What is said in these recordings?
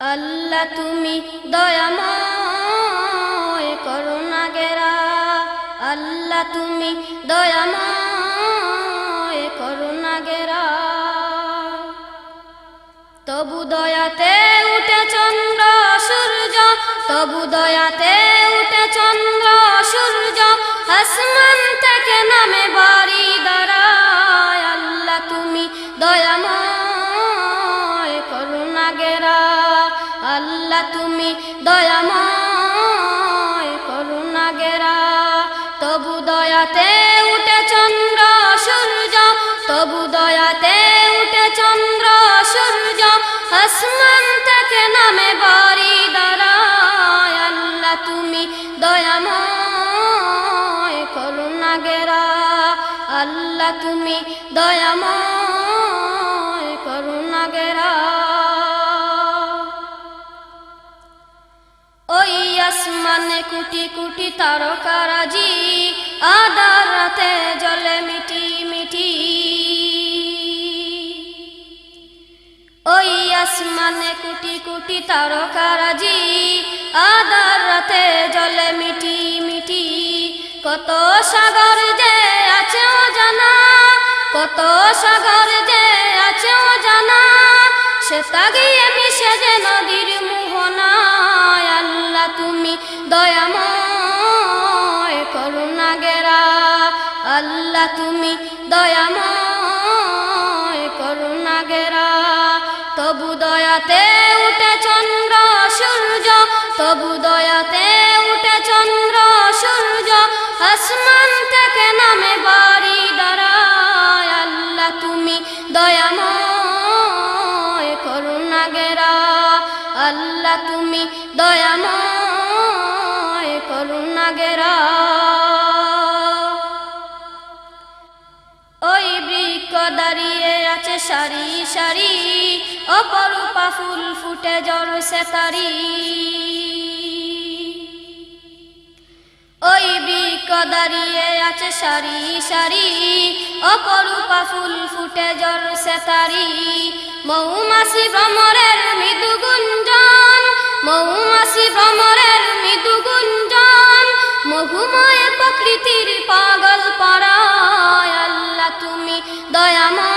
আল্লাহ তুমি দয়াময় করুণা গেরা। আল্লাহ তুমি দয়াময় করুণা গেরা। তবু দয়াতে উঠে চন্দ্র, সূর্য। তবু দয়াতে উঠে চন্দ্র, সূর্য। আসমান থেকে নামে বাড়ি দাঁড়ায়। আল্লাহ তুমি দয়াময় আল্লাহ তুমি দয়াময় করুণা গেরা। তবু দয়াতে উঠে চন্দ্র, সূর্য। তবু দয়াতে উঠে চন্দ্র, সূর্য। আসমান থেকে নামে বাড়ি দাঁড়ায় আল্লাহ তুমি দয়াময় করুণা গেরা। আল্লাহ তুমি দয়াময় আসমানে কুটি কুটি তারকারাজি, আদার রাতে জলে মিটি মিটি। ওই আসমানে কুটি কুটি তারকারাজি, আদার রাতে জলে মিটি মিটি। কত সাগর যে আছে জানা কত সাগর যে আছে জানা সে তাগিয়ে মিশে যে নদীর আল্লাহ তুমি দয়াময় করুণা গেরা। তবু দয়াতে উঠে চন্দ্র, সূর্য। তবু দয়াতে উঠে চন্দ্র, সূর্য। আসমান থেকে নামে বাড়ি দাঁড়ায়। আল্লাহ তুমি দয়াময় করুণা গেরা। আল্লাহ তুমি দয়াময় করুণা গেরা। সারি সারি, অপরূপা ফুল ফুটে জল সে তারি। ওই বৃক্ষ দাঁড়িয়ে আছে সারি সারি, অপরূপা ফুল ফুটে জল সে তারি। মৌমাসি ভ্রমরের মৃদু গুঞ্জন মৌমাসি ভ্রমরের মৃদু গুঞ্জন, মহুময় প্রকৃতির পাগল পাড়ায় আল্লাহ তুমি দয়াময়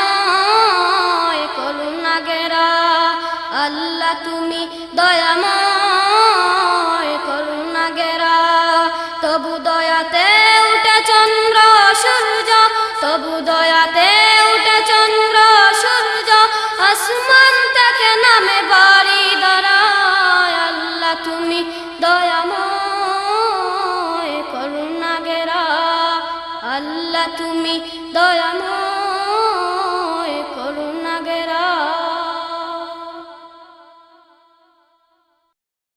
তুমি দয়াময় করুণা গেরা। তবু দয়াতে উঠে চন্দ্র সূর্য, তবু দয়াতে উঠে চন্দ্র সূর্য, আসমান থেকে নামে বাড়ি দাঁড়ায়। আল্লাহ তুমি দয়াময় করুণা গেরা। আল্লাহ তুমি দয়াময়